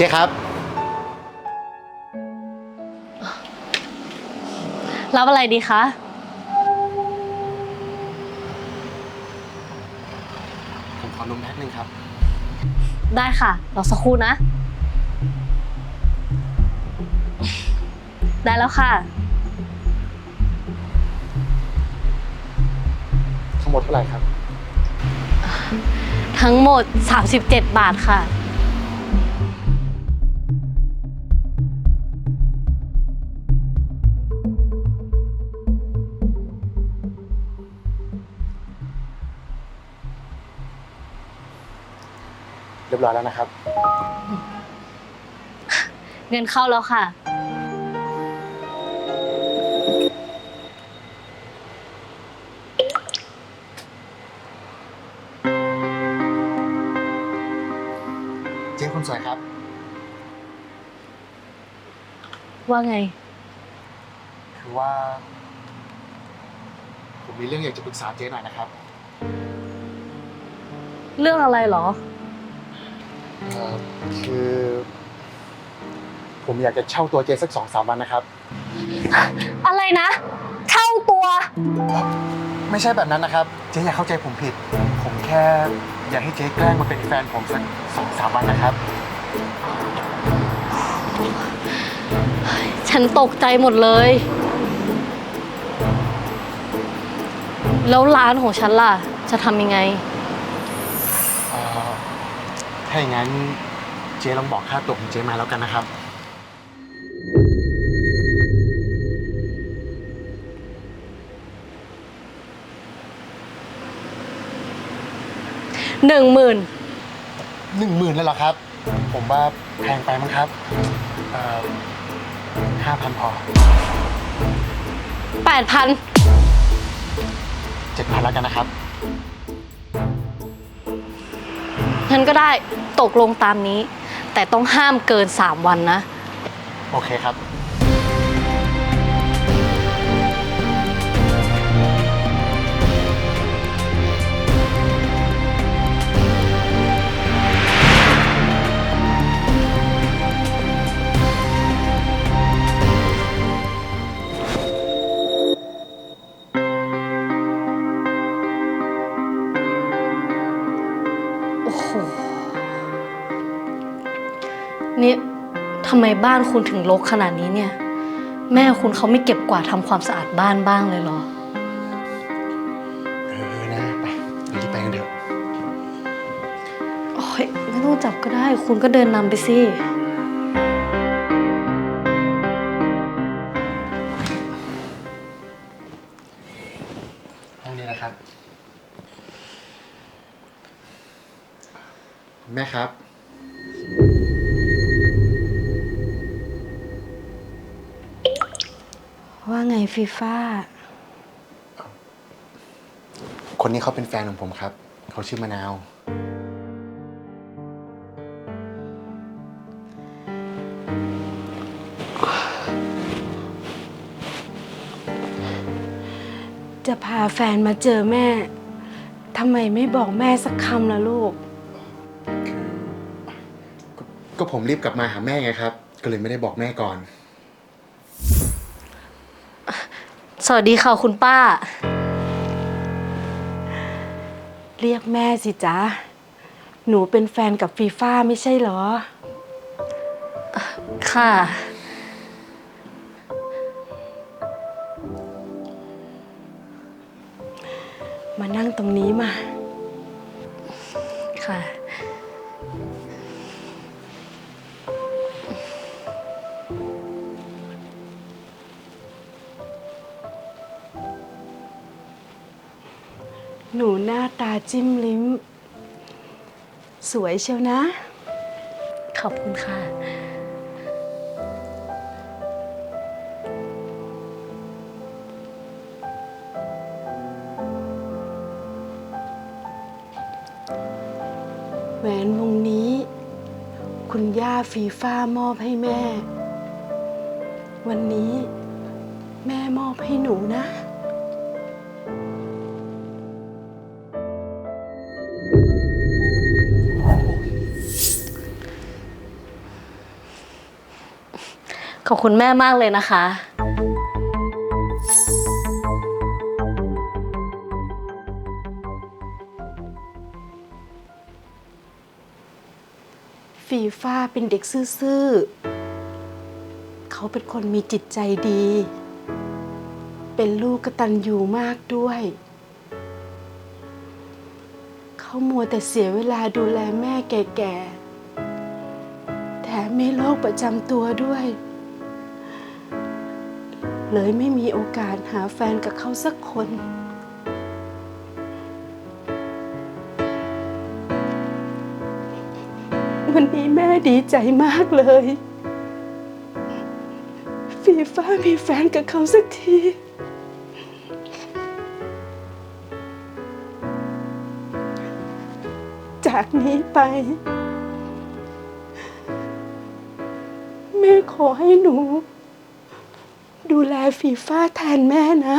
เจ๊ครับ รับอะไรดีคะ ผมขอนมแพ็คหนึ่งครับ ได้ค่ะรอสักครู่นะ ได้แล้วค่ะ ทั้งหมดเท่าไหร่ครับ ทั้งหมด 37 บาทค่ะ ยบร้อยแล้วนะครับ เงินเข้าแล้วค่ะ เจ๊คนสวยครับ ว่าไง คือว่า ผมมีเรื่องอยากจะปรึกษาเจ๊หน่อยนะครับ เรื่องอะไรเหรอเอ่อ คือ ผมอยากจะเช่าตัวเจ๊สักสองสามวันนะครับ อะไรนะ เช่าตัว ไม่ใช่แบบนั้นนะครับ เจ๊อย่าเข้าใจผมผิด ผมแค่อยากให้เจ๊แกล้งมาเป็นแฟนผมสักสองสามวันนะครับ ฉันตกใจหมดเลย แล้วร้านของฉันล่ะ จะทำยังไงเอ่อ ถ้าอย่างนั้นเจ๊ลองบอกค่าตัวของเจ๊มาแล้วกันนะครับ หนึ่งหมื่นหนึ่งหมื่นเลยเหรอครับ ผมว่าแพงไปมั้งครับห้าพันพอแปดพันเจ็ดพันแล้วกันนะครับ ฉันก็ได้ตกลงตามนี้ แต่ต้องห้ามเกินสามวันนะ โอเคครับ นี่ทำไมบ้านคุณถึงรกขนาดนี้เนี่ย แม่คุณเขาไม่เก็บกวาดทำความสะอาดบ้านบ้างเลยเหรอ เออนะไปรีบไปกันเถอะโอ้ยไม่ต้องจับก็ได้ คุณก็เดินนำไปสิ ห้องนี้นะครับ แม่ครับ ไงฟีฟ่า คนนี้เขาเป็นแฟนของผมครับ เขาชื่อมะนาว จะพาแฟนมาเจอแม่ทำไมไม่บอกแม่สักคำล่ะลูก ก็ผมรีบกลับมาหาแม่ไงครับ ก็เลยไม่ได้บอกแม่ก่อน สวัสดีค่ะคุณป้า เรียกแม่สิจ๊ะ หนูเป็นแฟนกับฟีฟ่าไม่ใช่เหรอ ค่ะ มานั่งตรงนี้มา จิ้มลิ้ม สวยเชียวนะ ขอบคุณค่ะ แหวนวงนี้ คุณย่าฟีฟ้ามอบให้แม่ วันนี้แม่มอบให้หนูนะ อบคุณแม่มากเลยนะคะ ฟีฟ้าเป็นเด็กซื่อๆ เขาเป็นคนมีจิตใจดี เป็นลูกกตัญญูมากด้วย เขามัวแต่เสียเวลาดูแลแม่แก่ๆ แถมมีโรคประจำตัวด้วย เลยไม่มีโอกาสหาแฟนกับเขาสักคน วันนี้แม่ดีใจมากเลย ฟีฟ้ามีแฟนกับเขาสักที จากนี้ไป แม่ขอให้หนู ดูแลฟีฟ่าแทนแม่นะ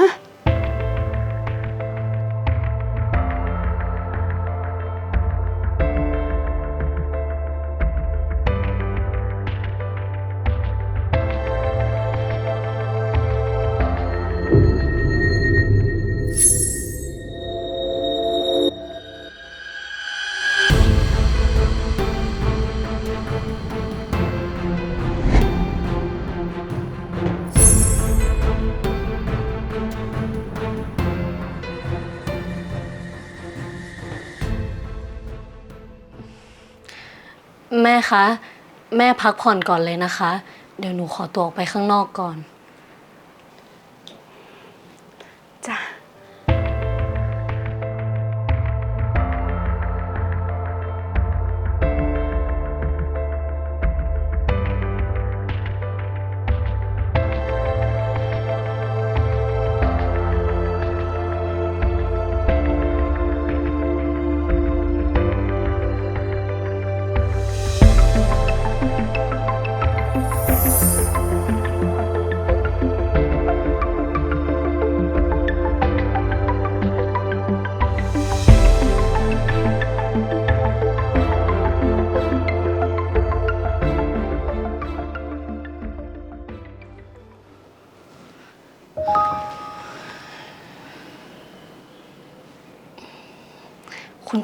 แม่คะ แม่พักผ่อนก่อนเลยนะคะ เดี๋ยวหนูขอตัวออกไปข้างนอกก่อน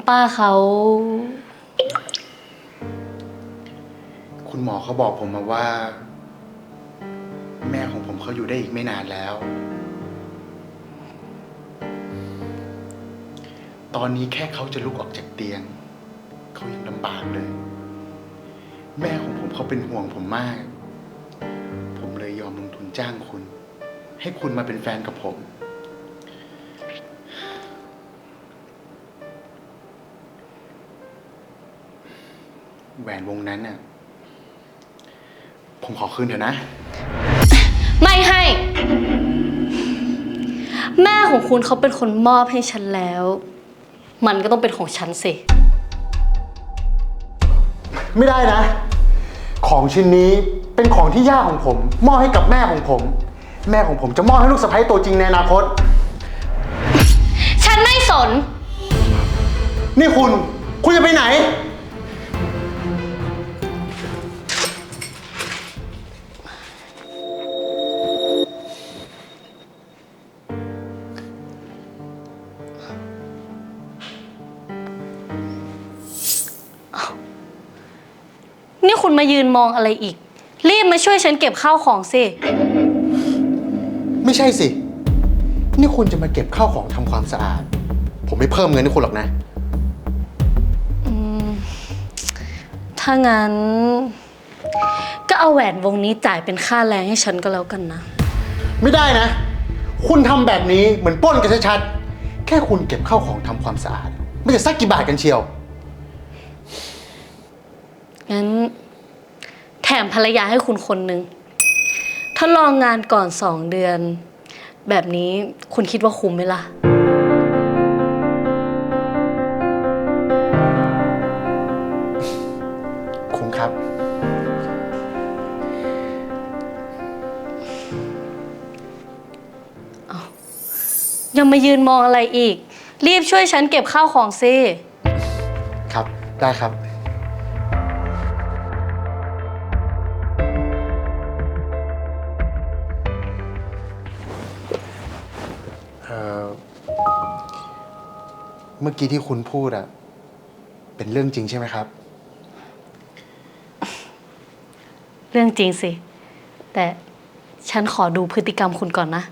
ป้าเขาคุณหมอเขาบอกผมมาว่า แม่ของผมเขาอยู่ได้อีกไม่นานแล้ว ตอนนี้แค่เขาจะลุกออกจากเตียง เขายังลำบากเลย แม่ของผมเขาเป็นห่วงผมมาก ผมเลยยอมลงทุนจ้างคุณ ให้คุณมาเป็นแฟนกับผม แหวนวงนั้นน่ะ ผมขอคืนเถอะนะ ไม่ให้ แม่ของคุณเขาเป็นคนมอบให้ฉันแล้ว มันก็ต้องเป็นของฉันสิ ไม่ได้นะ ของชิ้นนี้เป็นของที่ย่าของผม มอบให้กับแม่ของผม แม่ของผมจะมอบให้ลูกสะใภ้ตัวจริงในอนาคต ฉันไม่สน นี่คุณ คุณจะไปไหน มายืนมองอะไรอีก รีบมาช่วยฉันเก็บข้าวของสิ ไม่ใช่สิ นี่คุณจะมาเก็บข้าวของทำความสะอาด ผมไม่เพิ่มเงินให้คุณหรอกนะถ้างั้น ก็เอาแหวนวงนี้จ่ายเป็นค่าแรงให้ฉันก็แล้วกันนะ ไม่ได้นะ คุณทำแบบนี้เหมือนปล้นกันชัดๆ แค่คุณเก็บข้าวของทำความสะอาด ไม่จะสักกี่บาทกันเชียว งั้นแถ มภรรยาให้คุณคนหนึ่งถ้าลองงานก่อนสองเดือน แบบนี้คุณคิดว่าคุ้มไหมล่ะ คุ้มครับ ยังมายืนมองอะไรอีก รีบช่วยฉันเก็บข้าวของสิครับ ได้ครับ มื่อกี้ที่คุณพูดอะเป็นเรื่องจริงใช่ไหมครับ เรื่องจริงสิ แต่ฉันขอดูพฤติกรรมคุณก่อนนะ